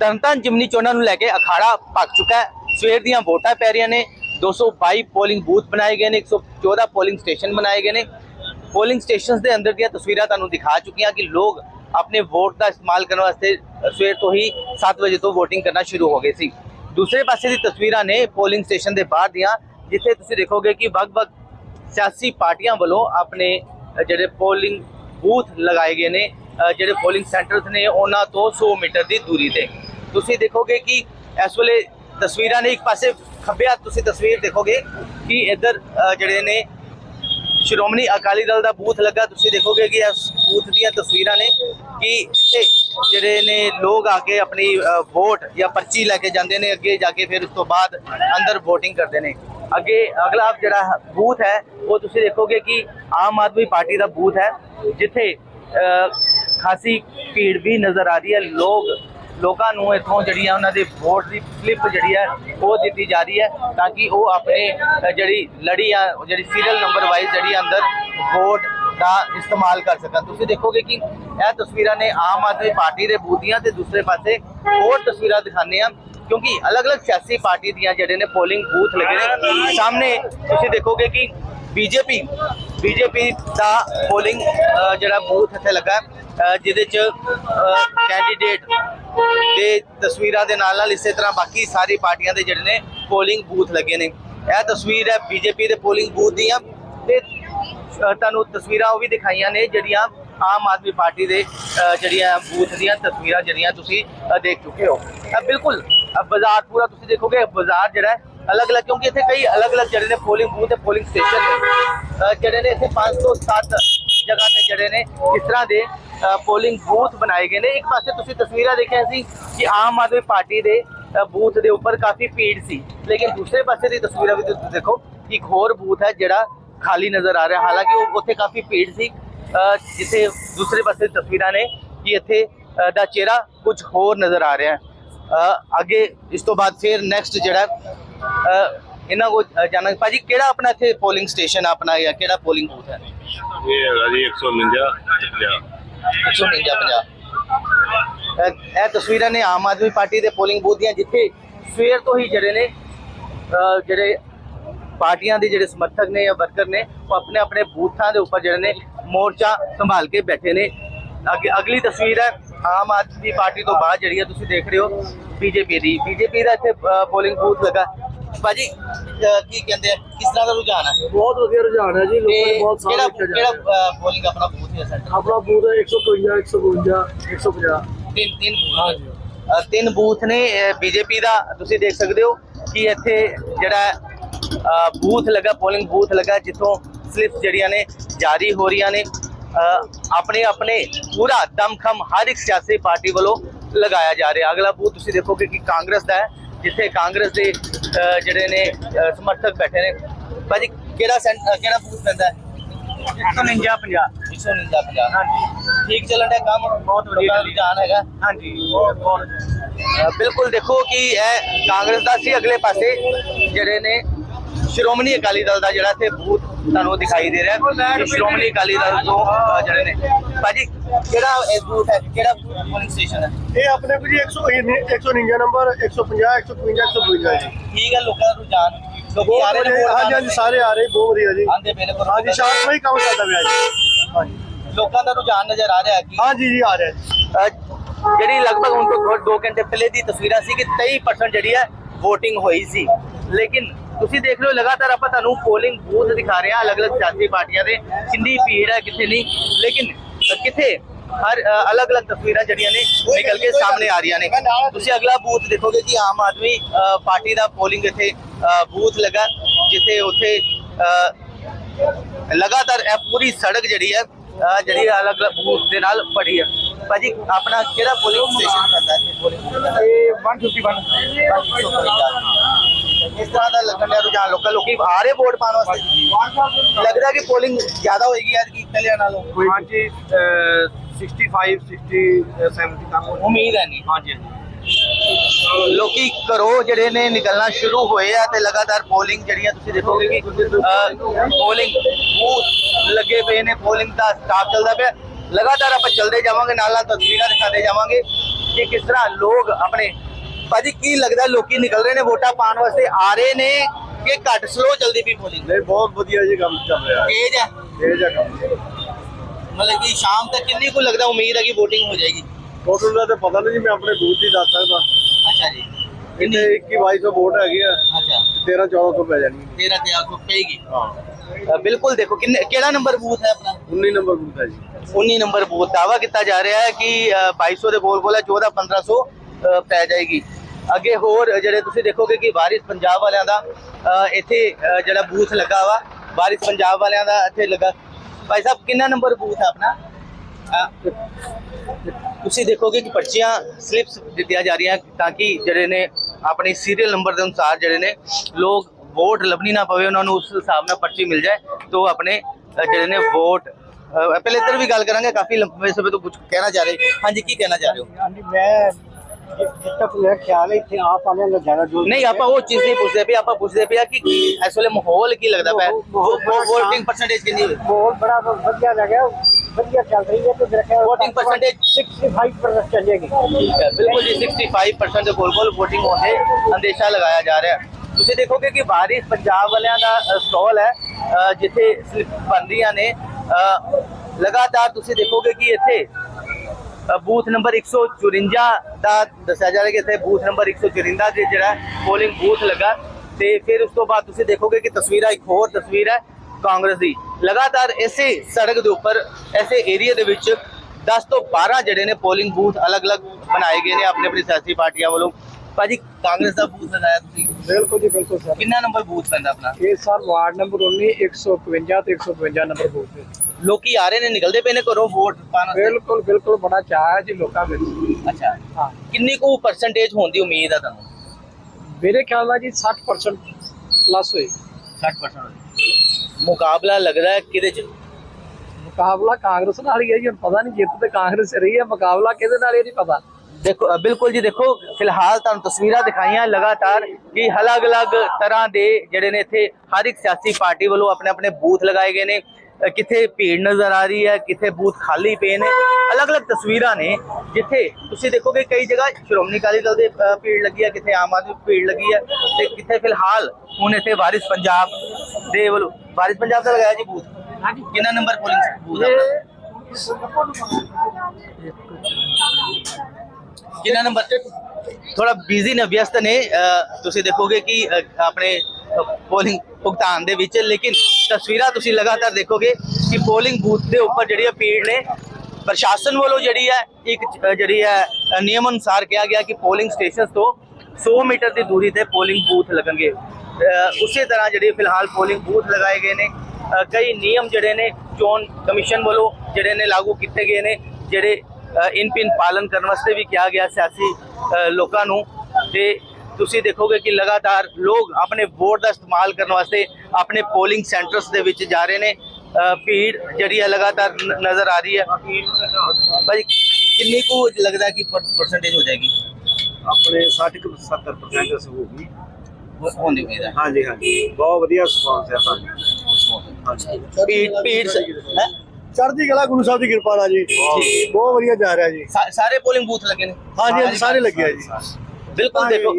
ਤਰਨਤਾਰਨ ਜਿਮਨੀ ਚੋਣਾਂ ਨੂੰ ਲੈ ਕੇ ਅਖਾੜਾ ਭੱਜ ਚੁੱਕਾ ਹੈ। ਸਵੇਰ ਦੀਆਂ ਵੋਟਾਂ ਪੈ ਰਹੀਆਂ ਨੇ। 222 ਪੋਲਿੰਗ ਬੂਥ ਬਣਾਏ ਗਏ ਨੇ 114 ਪੋਲਿੰਗ ਸਟੇਸ਼ਨ ਬਣਾਏ ਗਏ ਨੇ। ਪੋਲਿੰਗ ਸਟੇਸ਼ਨਸ ਦੇ ਅੰਦਰ ਦੀਆਂ ਤਸਵੀਰਾਂ ਤੁਹਾਨੂੰ ਦਿਖਾ ਚੁੱਕੀਆਂ ਕਿ ਲੋਕ ਆਪਣੇ ਵੋਟ ਦਾ ਇਸਤੇਮਾਲ ਕਰਨ ਵਾਸਤੇ ਸਵੇਰ ਤੋਂ ਹੀ 7 ਵਜੇ ਤੋਂ VOTING ਕਰਨਾ ਸ਼ੁਰੂ ਹੋ ਗਏ ਸੀ। ਦੂਸਰੇ ਪਾਸੇ ਦੀ ਤਸਵੀਰਾਂ ਨੇ ਪੋਲਿੰਗ ਸਟੇਸ਼ਨ ਦੇ ਬਾਹਰ ਦੀਆਂ, ਜਿੱਥੇ ਤੁਸੀਂ ਦੇਖੋਗੇ ਕਿ ਵੱਖ-ਵੱਖ ਸਿਆਸੀ ਪਾਰਟੀਆਂ ਵੱਲੋਂ ਆਪਣੇ ਜਿਹੜੇ ਪੋਲਿੰਗ ਬੂਥ ਲਗਾਏ ਗਏ ਨੇ। ਜਿਹੜੇ ਪੋਲਿੰਗ ਸੈਂਟਰਸ ਨੇ ਉਹਨਾਂ ਤੋਂ 100 ਮੀਟਰ ਦੀ ਦੂਰੀ ਤੇ। ਤੁਸੀਂ ਦੇਖੋਗੇ ਕਿ ਇਸ ਵੇਲੇ ਤਸਵੀਰਾਂ ਨੇ ਇੱਕ ਪਾਸੇ ਖੱਬੇ ਹੱਥ ਤੁਸੀਂ ਤਸਵੀਰ ਦੇਖੋਗੇ ਕਿ ਇੱਧਰ ਜਿਹੜੇ ਨੇ ਸ਼੍ਰੋਮਣੀ ਅਕਾਲੀ ਦਲ ਦਾ ਬੂਥ ਲੱਗਾ। ਤੁਸੀਂ ਦੇਖੋਗੇ ਕਿ ਇਸ ਬੂਥ ਦੀਆਂ ਤਸਵੀਰਾਂ ਨੇ ਕਿ ਇੱਥੇ ਜਿਹੜੇ ਨੇ ਲੋਕ ਆ ਕੇ ਆਪਣੀ ਵੋਟ ਜਾਂ ਪਰਚੀ ਲੈ ਕੇ ਜਾਂਦੇ ਨੇ, ਅੱਗੇ ਜਾ ਕੇ ਫਿਰ ਉਸ ਤੋਂ ਬਾਅਦ ਅੰਦਰ ਵੋਟਿੰਗ ਕਰਦੇ ਨੇ। ਅੱਗੇ ਅਗਲਾ ਜਿਹੜਾ ਬੂਥ ਹੈ, ਉਹ ਤੁਸੀਂ ਦੇਖੋਗੇ ਕਿ ਆਮ ਆਦਮੀ ਪਾਰਟੀ ਦਾ ਬੂਥ ਹੈ, ਜਿੱਥੇ ਖਾਸੀ ਭੀੜ ਵੀ ਨਜ਼ਰ ਆ ਰਹੀ ਹੈ। ਲੋਕ ਲੋਕਾਂ ਨੂੰ ਇੱਥੋਂ ਆ ਉਹਨਾਂ ਦੇ ਵੋਟ ਦੀ ਸਲਿੱਪ ਜਿਹੜੀ ਹੈ, ਉਹ ਦਿੱਤੀ ਜਾ ਰਹੀ ਹੈ ਤਾਂ ਕਿ ਉਹ ਆਪਣੇ ਜਿਹੜੀ ਲੜੀ ਆ, ਜਿਹੜੀ ਸੀਰੀਅਲ ਨੰਬਰ ਵਾਈਜ਼ ਜਿਹੜੀ ਅੰਦਰ ਵੋਟ ਦਾ ਇਸਤੇਮਾਲ ਕਰ ਸਕਣ। ਤੁਸੀਂ ਦੇਖੋਗੇ ਕਿ ਇਹ ਤਸਵੀਰਾਂ ਨੇ ਆਮ ਆਦਮੀ ਪਾਰਟੀ ਦੇ ਬੂਥ ਦੀਆਂ ਤੇ ਦੂਸਰੇ ਪਾਸੇ ਹੋਰ ਤਸਵੀਰਾਂ ਦਿਖਾਉਂਦੇ ਆ ਕਿਉਂਕਿ ਅਲੱਗ-ਅਲੱਗ ਸਿਆਸੀ ਪਾਰਟੀ ਦੀਆਂ ਜਿਹੜੇ ਨੇ ਪੋਲਿੰਗ ਬੂਥ ਲੱਗੇ ਨੇ। ਸਾਹਮਣੇ ਤੁਸੀਂ ਦੇਖੋਗੇ ਕਿ ਬੀਜੇਪੀ ਬੀਜੇਪੀ ਦਾ ਪੋਲਿੰਗ ਜਿਹੜਾ ਬੂਥ ਇੱਥੇ ਲੱਗਾ ਜਿਹਦੇ ਚ ਕੈਂਡੀਡੇਟ ਦੇ ਤਸਵੀਰਾਂ ਦੇ ਨਾਲ ਨਾਲ ਇਸੇ ਤਰ੍ਹਾਂ ਬਾਕੀ ਸਾਰੀ ਪਾਰਟੀਆਂ ਦੇ ਜਿਹੜੇ ਨੇ ਪੋਲਿੰਗ ਬੂਥ ਲੱਗੇ ਨੇ। ਇਹ ਤਸਵੀਰ ਹੈ ਬੀਜੇਪੀ ਦੇ ਪੋਲਿੰਗ ਬੂਥ ਦੀਆਂ ਤੇ ਤੁਹਾਨੂੰ ਤਸਵੀਰਾਂ ਉਹ ਵੀ ਦਿਖਾਈਆਂ ਨੇ ਜਿਹੜੀਆਂ ਆਮ ਆਦਮੀ ਪਾਰਟੀ ਦੇ ਜਿਹੜੀਆਂ ਬੂਥ ਦੀਆਂ ਤਸਵੀਰਾਂ ਜਿਹੜੀਆਂ ਤੁਸੀਂ ਦੇਖ ਚੁੱਕੇ ਹੋ। ਬਿਲਕੁਲ ਬਾਜ਼ਾਰ ਪੂਰਾ ਤੁਸੀਂ ਦੇਖੋਗੇ, ਬਾਜ਼ਾਰ ਜਿਹੜਾ ਹੈ ਅਲੱਗ-ਅਲੱਗ ਕਿਉਂਕਿ ਇੱਥੇ ਕਈ ਅਲੱਗ-ਅਲੱਗ ਜਿਹੜੇ ਨੇ ਪੋਲਿੰਗ ਬੂਥ ਤੇ ਪੋਲਿੰਗ ਸਟੇਸ਼ਨ ਨੇ। ਜਿਹੜੇ ਨੇ ਇੱਥੇ 507 ਜਗ੍ਹਾ ਤੇ ਜਿਹੜੇ ਨੇ ਇਸ ਤਰ੍ਹਾਂ ਦੇ ਪੋਲਿੰਗ ਬੂਥ ਬਣਾਏ ਗਏ ਨੇ। ਇੱਕ ਪਾਸੇ ਤੁਸੀਂ ਤਸਵੀਰਾਂ ਦੇਖਿਆ ਸੀ ਕਿ ਆਮ ਆਦਮੀ ਪਾਰਟੀ ਦੇ ਬੂਥ ਦੇ ਉੱਪਰ ਕਾਫੀ ਭੀੜ ਸੀ। ਲੇਕਿਨ ਦੂਸਰੇ ਪਾਸੇ ਦੀ ਤਸਵੀਰਾਂ ਵੀ ਤੁਸੀਂ ਦੇਖੋ ਕਿ ਇੱਕ ਹੋਰ ਬੂਥ ਹੈ ਜਿਹੜਾ ਖਾਲੀ ਨਜ਼ਰ ਆ ਰਿਹਾ। ਹਾਲਾਂਕਿ ਉਹ ਉੱਥੇ ਕਾਫੀ ਭੀੜ ਸੀ। ਜਿੱਥੇ ਦੂਸਰੇ ਪਾਸੇ ਦੀ ਤਸਵੀਰਾਂ ਨੇ ਕਿ ਇੱਥੇ ਦਾ ਚਿਹਰਾ ਕੁਝ ਹੋਰ ਨਜ਼ਰ ਆ ਰਿਹਾ ਹੈ। ਅੱਗੇ ਇਸ ਤੋਂ ਬਾਅਦ ਫਿਰ ਨੈਕਸਟ ਜਿਹੜਾ ਇਹਨਾਂ ਕੋ ਜਾਣਾ ਭਾਜੀ ਕਿਹੜਾ ਆਪਣਾ ਇੱਥੇ ਪੋਲਿੰਗ ਸਟੇਸ਼ਨ ਆਪਣਾ ਜਾਂ ਕਿਹੜਾ ਪੋਲਿੰਗ ਬੂਥ ਹੈ? ਇਹ ਹੈਗਾ ਜੀ 149 149 50 ਇਹ ਤਸਵੀਰਾਂ ਨੇ ਆਮ ਆਦਮੀ ਪਾਰਟੀ ਦੇ ਪੋਲਿੰਗ ਬੂਥ ਦੀਆਂ, ਜਿੱਥੇ ਸਵੇਰ ਤੋਂ ਹੀ ਜਿਹੜੇ ਨੇ ਜਿਹੜੇ ਪਾਰਟੀਆਂ ਦੇ ਜਿਹੜੇ ਸਮਰਥਕ ਨੇ ਜਾਂ ਵਰਕਰ ਨੇ, ਉਹ ਆਪਣੇ ਆਪਣੇ ਬੂਥਾਂ ਦੇ ਉੱਪਰ ਜਿਹੜੇ ਨੇ ਮੋਰਚਾ ਸੰਭਾਲ ਕੇ ਬੈਠੇ ਨੇ। ਅੱਗੇ ਅਗਲੀ ਤਸਵੀਰ ਹੈ ਆਮ ਆਦਮੀ ਪਾਰਟੀ ਤੋਂ ਬਾਅਦ ਜਿਹੜੀ ਹੈ, ਤੁਸੀਂ ਦੇਖ ਰਹੇ ਹੋ ਬੀਜੇਪੀ ਦੀ। ਬੀਜੇਪੀ ਦਾ ਇੱਥੇ ਪੋਲਿੰਗ ਬੂਥ ਲੱਗਾ। ਭਾਜੀ ਅ, ਕੀ ਕਹਿੰਦੇ ਆ? ਕਿਸ ਤਰ੍ਹਾਂ ਦਾ ਰੁਝਾਨ ਹੈ ਬਹੁਤ ਵਧੀਆ ਰੁਝਾਨ ਹੈ ਜੀ ਲੋਕਾਂ ਨੇ ਤੇ ਬਹੁਤ ਕਿਹੜਾ ਸਾਰਾ ਦੇਖਿਆ ਜਾ ਕਿਹੜਾ ਰਿਹਾ ਪੋਲਿੰਗ ਆਪਣਾ ਬੂਥ ਹੈ ਸੈਂਟਰ ਆਪਣਾ ਬੂਥ ਹੈ 152 152 150 ਤਿੰਨ ਤਿੰਨ ਬੂਥ ਅ, ਤਿੰਨ ਬੂਥ ਨੇ ਬੀਜੇਪੀ ਦਾ। ਤੁਸੀਂ ਦੇਖ ਸਕਦੇ ਹੋ ਕਿ ਇੱਥੇ ਜਿਹੜਾ ਅ, ਬੂਥ ਲੱਗਾ ਪੋਲਿੰਗ ਬੂਥ ਲੱਗਾ ਜਿੱਥੋਂ ਸਲਿੱਪ ਜਿਹੜੀਆਂ ਨੇ ਜਾਰੀ ਹੋ ਰਹੀਆਂ ਨੇ। ਆਪਣੇ ਆਪਣੇ ਪੂਰਾ ਦਮਖਮ ਹਰ ਇੱਕ ਸਿਆਸੀ ਪਾਰਟੀ ਵੱਲੋਂ ਲਗਾਇਆ ਜਾ ਰਿਹਾ। ਅਗਲਾ ਬੂਥ ਤੁਸੀਂ ਦੇਖੋਗੇ ਕਿ ਕਾਂਗਰਸ ਦਾ ਹੈ। ਜਿੱਥੇ ਕਾਂਗਰਸ ਦੇ ਜਿਹੜੇ ਨੇ ਸਮਰਥਕ ਬੈਠੇ ਨੇ। ਭਾਜੀ ਕਿਹੜਾ ਕਿਹੜਾ ਬੂਥ ਪੈਂਦਾ? ਹੈ 149 50 149 50 ਹਾਂਜੀ। ਠੀਕ ਚੱਲਣ ਦਾ ਕੰਮ? ਬਹੁਤ ਵਧੀਆ ਰੁਝਾਨ ਹੈਗਾ। ਹਾਂਜੀ ਬਿਲਕੁਲ ਦੇਖੋ ਕਿ ਇਹ ਕਾਂਗਰਸ ਦਾ ਸੀ ਅਗਲੇ ਪਾਸੇ ਜਿਹੜੇ ਨੇ ਸ਼੍ਰੋਮਣੀ ਅਕਾਲੀ ਦਲ ਦਾ ਜਿਹੜਾ ਇੱਥੇ ਬੂਥ ਤੁਹਾਨੂੰ ਦਿਖਾਈ ਦੇ ਰਿਹਾ ਹੈ। ਸ਼੍ਰੋਮਣੀ ਅਕਾਲੀ ਦਲ ਤੋਂ ਜਿਹੜੇ ਨੇ। ਭਾਜੀ ਕਿਹੜਾ ਇਹ ਬੂਥ ਹੈ? ਕਿਹੜਾ ਪੋਲਿੰਗ ਸਟੇਸ਼ਨ ਹੈ? ਇਹ ਆਪਣੇ ਕੋਲ ਜੀ 149 ਨੰਬਰ 150 155 152 ਜੀ। ਠੀਕ ਹੈ ਲੋਕਾਂ ਦਾ ਰੁਝਾਨ? ਲੋਕੀ ਆ ਰਹੇ ਨੇ ਹਾਂਜੀ ਹਾਂਜੀ ਸਾਰੇ ਆ ਰਹੇ ਬਹੁਤ ਵਧੀਆ ਜੀ। ਆਂਦੇ ਪਏ ਨੇ ਹਾਂਜੀ ਸ਼ਾਂਤਮਈ ਕੰਮ ਚੱਲਦਾ ਪਿਆ ਜੀ। ਹਾਂਜੀ। ਲੋਕਾਂ ਦਾ ਰੁਝਾਨ ਨਜ਼ਰ ਆ ਰਿਹਾ ਕਿ ਹਾਂਜੀ ਜੀ ਆ ਰਿਹਾ ਜਿਹੜੀ ਲਗਭਗ ਹੁਣ ਤੋਂ 2 ਘੰਟੇ ਪਹਿਲੇ ਦੀ ਤਸਵੀਰਾਂ ਸੀ ਕਿ 23% ਜਿਹੜੀ ਹੈ VOTING ਹੋਈ ਸੀ। ਲੇਕਿਨ ਤੁਸੀਂ ਦੇਖ ਰਹੇ ਹੋ ਲਗਾਤਾਰ ਆਪਾਂ ਤੁਹਾਨੂੰ ਪੋਲਿੰਗ ਬੂਥ ਦਿਖਾ ਰਹੇ ਹਾਂ ਅਲੱਗ-ਅਲੱਗ ਸਿਆਸੀ ਪਾਰਟੀਆਂ ਦੇ ਕਿੰਨੀ ਭੀੜ ਹੈ ਕਿੱਥੇ ਨਹੀਂ। ਲੇਕਿਨ ਕਿੱਥੇ ਹਰ ਅਲੱਗ-ਅਲੱਗ ਤਸਵੀਰਾਂ ਜਿਹੜੀਆਂ ਨੇ ਨਿਕਲ ਕੇ ਸਾਹਮਣੇ ਆ ਰਹੀਆਂ ਨੇ। ਤੁਸੀਂ ਅਗਲਾ ਬੂਥ ਦੇਖੋਗੇ ਕਿ ਆਮ ਆਦਮੀ ਪਾਰਟੀ ਦਾ ਪੋਲਿੰਗ ਇੱਥੇ ਬੂਥ ਲੱਗਾ ਜਿੱਥੇ ਉੱਥੇ ਲਗਾਤਾਰ ਇਹ ਪੂਰੀ ਸੜਕ ਜਿਹੜੀ ਹੈ ਜਿਹੜੀ ਅਲੱਗ-ਅਲੱਗ ਬੂਥ ਦੇ ਨਾਲ ਭਰੀ ਹੈ। ਭਾਜੀ ਆਪਣਾ ਕਿਹੜਾ ਪੋਲਿੰਗ ਸਟੇਸ਼ਨ ਪੈਂਦਾ ਹੈ? ਇਹ 151 ਇਸ ਤਰ੍ਹਾਂ ਦਾ ਲੱਗਣ ਦਾ ਰੁਝਾਨ ਲੋਕਾਂ ਲੋਕੀ ਆ ਰਹੇ ਵੋਟ ਪਾਉਣ ਵਾਸਤੇ। ਲੱਗਦਾ ਕਿ ਪੋਲਿੰਗ ਜ਼ਿਆਦਾ ਹੋਏਗੀ ਯਾਰ ਕਿ ਪਹਿਲੇ ਨਾਲੋਂ? ਹਾਂਜੀ 65 60 70 ਤੱਕ ਉਮੀਦ ਹੈ ਨਹੀਂ। ਹਾਂਜੀ ਲੋਕੀ ਘਰੋਂ ਜਿਹੜੇ ਨੇ ਨਿਕਲਣਾ ਸ਼ੁਰੂ ਹੋਏ ਆ ਤੇ ਲਗਾਤਾਰ ਪੋਲਿੰਗ ਜਿਹੜੀਆਂ ਤੁਸੀਂ ਦੇਖੋਗੇ ਕਿ ਪੋਲਿੰਗ ਬੂਥ ਲੱਗੇ ਪਏ ਨੇ। ਪੋਲਿੰਗ ਦਾ ਸਟਾਫ ਚੱਲਦਾ ਪਿਆ। ਲਗਾਤਾਰ ਆਪਾਂ ਚੱਲਦੇ ਜਾਵਾਂਗੇ ਨਾਲ ਨਾਲ ਤਸਵੀਰਾਂ ਦਿਖਾਦੇ ਜਾਵਾਂਗੇ ਕਿ ਕਿਸ ਤਰ੍ਹਾਂ ਲੋਕ ਆਪਣੇ ਭਾਜੀ ਕੀ ਲੱਗਦਾ ਲੋਕੀ ਨਿਕਲ ਰਹੇ ਨੇ ਵੋਟਾਂ ਪਾਉਣ ਵਾਸਤੇ? ਆ ਰਹੇ ਨੇ ਕਿ ਘੱਟ ਸਲੋ ਚੱਲਦੀ ਪਈ ਪੋਲਿੰਗ ਨਹੀਂ ਬਹੁਤ ਵਧੀਆ ਜੀ ਕੰਮ ਚੱਲ ਰਿਹਾ। ਤੇਜ਼ ਹੈ ਇਹ ਜਿਹਾ ਕੰਮ। ਮਤਲਬ ਕਿ ਸ਼ਾਮ ਤੱਕ ਕਿੰਨੀ ਕੁ ਲੱਗਦਾ ਉਮੀਦ ਹੈ ਕਿ VOTING ਹੋ ਜਾਏਗੀ? ਟੋਟਲ ਦਾ ਤਾਂ ਪਤਾ ਨਹੀਂ ਜੀ ਮੈਂ ਆਪਣੇ ਬੂਥ ਦੀ ਦੱਸ ਸਕਦਾ। ਅੱਛਾ ਜੀ। ਕਿੰਨੇ? 21 2200 ਵੋਟ ਹੈਗੇ ਆ। ਅੱਛਾ। 13 1400 ਪੈ ਜਾਣੀ ਤੇਰਾ ਤੇ ਆਖੋ ਪਏਗੀ? ਹਾਂ। ਬਿਲਕੁਲ ਦੇਖੋ ਕਿੰਨੇ ਕਿਹੜਾ ਨੰਬਰ ਬੂਥ ਹੈ ਆਪਣਾ? 19 ਨੰਬਰ ਬੂਥ ਹੈ ਜੀ। 19 ਨੰਬਰ ਬੂਥ ਦਾਵਾ ਕੀਤਾ ਜਾ ਰਿਹਾ ਹੈ ਕਿ ਅ, 2200 ਦੇ ਬੋਲ ਬੋਲਾ 14 1500 ਅ, ਪੈ ਜਾਏਗੀ। ਅੱਗੇ ਹੋਰ ਜਿਹੜੇ ਤੁਸੀਂ ਦੇਖੋਗੇ ਕਿ ਵਾਰਿਸ ਪੰਜਾਬ ਵਾਲਿਆਂ ਦਾ ਇੱਥੇ ਜਿਹੜਾ ਬੂਥ ਲੱਗਾ ਵਾ, ਵਾਰਿਸ ਪੰਜਾਬ ਵਾਲਿਆਂ ਦਾ ਇੱਥੇ ਲੱਗਾ। ਭਾਈ ਸਾਹਿਬ, ਕਿੰਨਾ ਨੰਬਰ ਬੂਥ ਹੈ ਆਪਣਾ? ਤੁਸੀਂ ਦੇਖੋਗੇ ਕਿ ਪਰਚੀਆਂ ਸਲਿਪਸ ਦਿੱਤੀਆਂ ਜਾ ਰਹੀਆਂ ਤਾਂ ਕਿ ਜਿਹੜੇ ਨੇ ਆਪਣੇ ਸੀਰੀਅਲ ਨੰਬਰ ਦੇ ਅਨੁਸਾਰ ਜਿਹੜੇ ਨੇ ਲੋਕ ਵੋਟ ਲੱਭਣੀ ਨਾ ਪਵੇ, ਉਹਨਾਂ ਨੂੰ ਉਸ ਹਿਸਾਬ ਨਾਲ ਪਰਚੀ ਮਿਲ ਜਾਏ ਤੋਂ ਆਪਣੇ ਜਿਹੜੇ ਨੇ ਵੋਟ ਪਹਿਲੇ ਇੱਧਰ ਵੀ ਗੱਲ ਕਰਾਂਗੇ, ਕਾਫੀ ਲੰਬੇ ਸਮੇਂ ਤੋਂ ਕੁਝ ਕਹਿਣਾ ਚਾਹ ਰਹੇ। ਹਾਂਜੀ, ਕੀ ਕਹਿਣਾ ਚਾਹ ਰਹੇ ਹੋ? ਮੈਂ ਜਿੱਥੇ ਤੱਕ ਮੇਰਾ ਖਿਆਲ ਹੈ ਇੱਥੇ ਆਪ ਵਾਲਿਆਂ ਦਾ ਜ਼ਿਆਦਾ ਜੋਰ ਨਹੀਂ ਆਪਾਂ ਉਹ ਚੀਜ਼ ਨਹੀਂ ਪੁੱਛਦੇ ਪਏ ਆਪਾਂ ਪੁੱਛਦੇ ਪਏ ਆ ਕਿ ਇਸ ਵੇਲੇ ਮਾਹੌਲ ਕੀ ਲੱਗਦਾ ਪਿਆ ਮਾਹੌਲ ਬੜਾ ਵੋਟਿੰਗ ਸ਼ਾਂਤ। ਪਰਸੈਂਟੇਜ ਕਿੰਨੀ ਹੋਈ ਮਾਹੌਲ ਬੜਾ ਵਧੀਆ ਲੱਗਿਆ ਵਧੀਆ ਚੱਲ ਰਹੀ ਹੈ ਤੇ ਮੇਰਾ ਖਿਆਲ Voting percentage? 65% ਚੱਲੇਗੀ ਠੀਕ ਹੈ ਬਿਲਕੁਲ ਜੀ 65% ਦੇ ਕੋਲ ਕੋਲ VOTING ਹੋਣ ਦੇ ਅੰਦੇਸ਼ਾ ਲਗਾਇਆ ਜਾ ਰਿਹਾ ਹੈ ਤੁਸੀਂ ਦੇਖੋਗੇ ਕਿ ਵਾਰਿਸ ਪੰਜਾਬ ਵਾਲਿਆਂ ਦਾ ਸਟਾਲ ਹੈ ਜਿੱਥੇ ਸਲਿੱਪ ਬਣ ਰਹੀਆਂ ਨੇ ਲਗਾਤਾਰ ਤੁਸੀਂ ਦੇਖੋਗੇ ਕਿ ਇੱਥੇ ਬੂਥ ਨੰਬਰ 154 ਦਾ ਦੱਸਿਆ ਜਾ ਰਿਹਾ ਕਿ ਇੱਥੇ ਬੂਥ ਨੰਬਰ 154 ਦੇ ਜਿਹੜਾ ਪੋਲਿੰਗ ਬੂਥ ਲੱਗਾ ਤੇ ਫਿਰ ਉਸ ਤੋਂ ਬਾਅਦ ਤੁਸੀਂ ਦੇਖੋਗੇ ਕਿ ਤਸਵੀਰਾਂ ਇੱਕ ਹੋਰ ਤਸਵੀਰ ਹੈ ਕਾਂਗਰਸ ਦੀ। ਲਗਾਤਾਰ ਇਸੇ ਸੜਕ ਦੇ ਉੱਪਰ ਐਸੇ ਏਰੀਆ ਦੇ ਵਿੱਚ 10 ਤੋਂ 12 ਜਿਹੜੇ ਨੇ ਪੋਲਿੰਗ ਬੂਥ ਅਲੱਗ-ਅਲੱਗ ਬਣਾਏ ਗਏ ਨੇ ਆਪਣੀ ਆਪਣੀ ਸਿਆਸੀ ਪਾਰਟੀਆਂ ਵੱਲੋਂ। ਭਾਜੀ ਕਾਂਗਰਸ ਦਾ ਬੂਥ ਲਗਾਇਆ ਤੁਸੀਂ? ਬਿਲਕੁਲ ਜੀ ਬਿਲਕੁਲ ਸਰ। ਕਿੰਨਾ ਨੰਬਰ ਬੂਥ ਪੈਂਦਾ ਆਪਣਾ? ਇਹ ਸਰ ਵਾਰਡ ਨੰਬਰ 19 151 ਤੇ 152 ਨੰਬਰ ਬੂਥ ਹੈ। ਲੋਕੀ ਆ ਰਹੇ ਨੇ ਨਿਕਲਦੇ ਪਏ ਨੇ ਘਰੋਂ ਵੋਟ ਪਾਣ ਬਿਲਕੁਲ ਬਿਲਕੁਲ ਬੜਾ ਚਾਹ ਹੈ ਜੀ ਲੋਕਾਂ ਵਿੱਚ। ਅੱਛਾ ਹਾਂ। ਕਿੰਨੀ ਕੁ ਪਰਸੈਂਟੇਜ ਹੋਣ ਦੀ ਉਮੀਦ ਹੈ ਤੁਹਾਨੂੰ? ਮੇਰੇ ਖਿਆਲ ਨਾਲ ਜੀ 60% ਪਲੱਸ ਹੋਏ 60% ਮੁਕਾਬਲਾ ਲੱਗਦਾ ਹੈ ਕਿਹਦੇ ਚ? ਮੁਕਾਬਲਾ ਕਾਂਗਰਸ ਨਾਲ ਹੀ ਹੈ ਜੀ ਪਤਾ ਨਹੀਂ ਜਿੱਤ ਤੇ ਕਾਂਗਰਸ ਰਹੀ ਹੈ ਮੁਕਾਬਲਾ ਕਿਹਦੇ ਨਾਲ ਇਹ ਨਹੀਂ ਪਤਾ। ਦੇਖੋ ਬਿਲਕੁਲ ਜੀ ਦੇਖੋ ਫਿਲਹਾਲ ਤੁਹਾਨੂੰ ਤਸਵੀਰਾਂ ਦਿਖਾਈਆਂ ਲਗਾਤਾਰ ਕਿ ਅਲੱਗ-ਅਲੱਗ ਤਰ੍ਹਾਂ ਦੇ ਜਿਹੜੇ ਨੇ ਇੱਥੇ ਹਰ ਇੱਕ ਸਿਆਸੀ ਪਾਰਟੀ ਵੱਲੋਂ ਆਪਣੇ ਆਪਣੇ ਬੂਥ ਲਗਾਏ ਗਏ ਨੇ। ਕਿੱਥੇ ਭੀੜ ਨਜ਼ਰ ਆ ਰਹੀ ਹੈ ਕਿੱਥੇ ਬੂਥ ਖਾਲੀ ਪਏ ਨੇ। ਅਲੱਗ-ਅਲੱਗ ਤਸਵੀਰਾਂ ਨੇ ਜਿੱਥੇ ਤੁਸੀਂ ਦੇਖੋਗੇ ਕਈ ਜਗ੍ਹਾ ਸ਼੍ਰੋਮਣੀ ਅਕਾਲੀ ਦਲ ਦੇ ਭੀੜ ਲੱਗੀ ਹੈ ਕਿੱਥੇ ਆਮ ਆਦਮੀ ਭੀੜ ਲੱਗੀ ਹੈ ਤੇ ਕਿੱਥੇ ਫਿਲਹਾਲ ਹੁਣ ਇੱਥੇ ਵਾਰਿਸ ਪੰਜਾਬ ਦੇ ਵੱਲੋਂ ਵਾਰਿਸ ਪੰਜਾਬ ਦਾ ਲਗਾਇਆ ਜੀ ਬੂਥ। ਹਾਂਜੀ। ਕਿੰਨਾ ਨੰਬਰ ਪੋਲਿੰਗ ਬੂਥ ਹੈ? ਕਿੰਨਾ ਨੰਬਰ ਥੋੜਾ ਬਿਜ਼ੀ ਨੇ ਵਿਅਸਤ ਨੇ। ਤੁਸੀਂ ਦੇਖੋਗੇ ਕਿ ਆਪਣੇ ਪੋਲਿੰਗ ਭੁਗਤਾਨ ਦੇ ਵਿੱਚ, ਲੇਕਿਨ ਤਸਵੀਰਾਂ ਤੁਸੀਂ ਲਗਾਤਾਰ ਦੇਖੋਗੇ ਕਿ ਪੋਲਿੰਗ ਬੂਥ ਦੇ ਉੱਪਰ ਜਿਹੜੀ ਹੈ ਭੀੜ ਨੇ, ਪ੍ਰਸ਼ਾਸਨ ਵੱਲੋਂ ਜਿਹੜੀ ਹੈ ਇੱਕ ਜਿਹੜੀ ਹੈ ਨਿਯਮ ਅਨੁਸਾਰ ਕਿਹਾ ਗਿਆ ਕਿ ਪੋਲਿੰਗ ਸਟੇਸ਼ਨ ਤੋਂ 100 ਮੀਟਰ ਦੀ ਦੂਰੀ ਤੇ ਪੋਲਿੰਗ ਬੂਥ ਲੱਗਣਗੇ। ਉਸੇ ਤਰ੍ਹਾਂ ਜਿਹੜੇ ਫਿਲਹਾਲ ਪੋਲਿੰਗ ਬੂਥ ਲਗਾਏ ਗਏ ਨੇ ਕਈ ਨਿਯਮ ਜਿਹੜੇ ਨੇ ਚੋਣ ਕਮਿਸ਼ਨ ਵੱਲੋਂ ਜਿਹੜੇ ਨੇ ਲਾਗੂ ਕੀਤੇ ਗਏ ਨੇ, ਜਿਹੜੇ ਇਨ ਪਿੰਨ ਪਾਲਨ ਕਰਨ ਵਾਸਤੇ ਵੀ ਕਿਹਾ ਗਿਆ ਸਿਆਸੀ ਲੋਕਾਂ ਨੂੰ। ਤੇ ਤੁਸੀਂ ਦੇਖੋਗੇ ਕਿ ਲਗਾਤਾਰ ਲੋਕ ਆਪਣੇ ਵੋਟ ਦਾ ਇਸਤੇਮਾਲ ਕਰਨ ਵਾਸਤੇ ਆਪਣੇ ਪੋਲਿੰਗ ਸੈਂਟਰਸ ਦੇ ਵਿੱਚ ਜਾ ਰਹੇ ਨੇ। ਭੀੜ ਜਿਹੜੀ ਹੈ ਲਗਾਤਾਰ ਨਜ਼ਰ ਆ ਰਹੀ ਹੈ। ਭਾਈ ਕਿੰਨੀ ਕੁ ਲੱਗਦਾ ਕਿ ਪਰਸੈਂਟੇਜ ਹੋ ਜਾਏਗੀ? ਆਪਣੇ 60 ਕੁ 70% ਅਸੀਂ ਹੋ ਗਈ ਹੋ- ਹੋਣ ਦੀ ਉਮੀਦ ਹੈ। ਹਾਂਜੀ ਹਾਂਜੀ। ਬਹੁਤ ਵਧੀਆ ਰਿਸਪਾਂਸ ਹੈ ਹਾਂਜੀ। ਭੀੜ ਭੀੜ ਹੈਂ? ਚੜ੍ਹਦੀ ਕਲਾ ਗੁਰੂ ਸਾਹਿਬ ਦੀ ਕਿਰਪਾ ਨਾਲ ਜੀ। ਬਹੁਤ। ਵਧੀਆ ਜਾ ਰਿਹਾ ਜੀ। ਸਾਰੇ ਪੋਲਿੰਗ ਬੂਥ ਲੱਗੇ ਨੇ। ਹਾਂਜੀ ਹਾਂਜੀ ਸਾਰੇ ਲੱਗੇ ਆ ਜੀ। ਬਿਲਕੁਲ ਦੇਖੋ।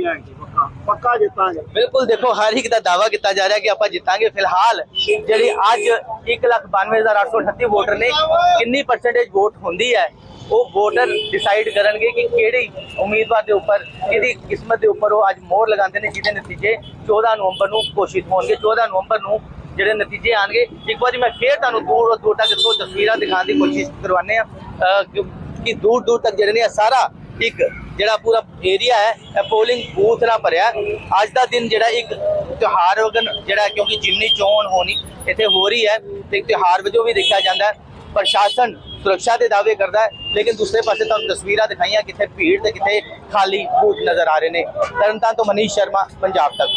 ਪੱਕਾ ਜਿੱਤਾਂਗੇ। ਬਿਲਕੁਲ ਦੇਖੋ ਹਰ ਇੱਕ ਦਾ ਦਾਵਾ ਕੀਤਾ ਜਾ ਰਿਹਾ ਕਿ ਆਪਾਂ ਜਿੱਤਾਂਗੇ। ਫਿਲਹਾਲ ਜਿਹੜੀ ਅੱਜ 192838 ਵੋਟਰ ਨੇ ਕਿੰਨੀ ਪਰਸੈਂਟੇਜ ਵੋਟ ਹੁੰਦੀ ਹੈ ਉਹ ਵੋਟਰ ਡਿਸਾਈਡ ਕਰਨਗੇ ਕਿ ਕਿਹੜੀ ਉਮੀਦਵਾਰ ਦੇ ਉੱਪਰ ਕਿਹਦੀ ਕਿਸਮਤ ਦੇ ਉੱਪਰ ਉਹ ਅੱਜ ਮੋਹਰ ਲਗਾਉਂਦੇ ਨੇ ਜਿਹਦੇ ਨਤੀਜੇ 14 ਨਵੰਬਰ ਨੂੰ ਘੋਸ਼ਿਤ ਹੋਣਗੇ। 14 ਨਵੰਬਰ ਨੂੰ ਜਿਹੜੇ ਨਤੀਜੇ ਆਣਗੇ ਇੱਕ ਵਾਰੀ ਮੈਂ ਫੇਰ ਤੁਹਾਨੂੰ ਦੂਰ ਦੂਰ ਤੱਕ ਤੋਂ ਤਸਵੀਰਾਂ ਦਿਖਾਉਣ ਦੀ ਕੋਸ਼ਿਸ਼ ਕਰਵਾਉਂਦੇ ਆ ਕਿ ਦੂਰ ਦੂਰ ਤੱਕ ਜਿਹੜੇ ਨੇ ਸਾਰਾ ਇੱਕ ਜਿਹੜਾ ਪੂਰਾ ਏਰੀਆ ਹੈ, ਇਹ ਪੋਲਿੰਗ ਬੂਥ ਨਾਲ ਭਰਿਆ। ਅੱਜ ਦਾ ਦਿਨ ਜਿਹੜਾ ਇੱਕ ਤਿਉਹਾਰ ਵਗਨ ਜਿਹੜਾ ਕਿਉਂਕਿ ਜਿਮਨੀ ਚੋਣ ਹੋਣੀ ਇੱਥੇ ਹੋ ਰਹੀ ਹੈ, ਤੇ ਤਿਉਹਾਰ ਵਜੋਂ ਵੀ ਦੇਖਿਆ ਜਾਂਦਾ ਹੈ। ਪ੍ਰਸ਼ਾਸਨ ਸੁਰੱਖਿਆ ਦੇ ਦਾਅਵੇ ਕਰਦਾ ਹੈ, ਲੇਕਿਨ ਦੂਸਰੇ ਪਾਸੇ ਤੁਹਾਨੂੰ ਤਸਵੀਰਾਂ ਦਿਖਾਈਆਂ ਕਿੱਥੇ ਭੀੜ ਤੇ ਕਿੱਥੇ ਖਾਲੀ ਬੂਥ ਨਜ਼ਰ ਆ ਰਹੇ ਨੇ। ਤਰਨਤਾਰਨ ਤੋਂ ਮਨੀਸ਼ ਸ਼ਰਮਾ, ਪੰਜਾਬ ਤੱਕ।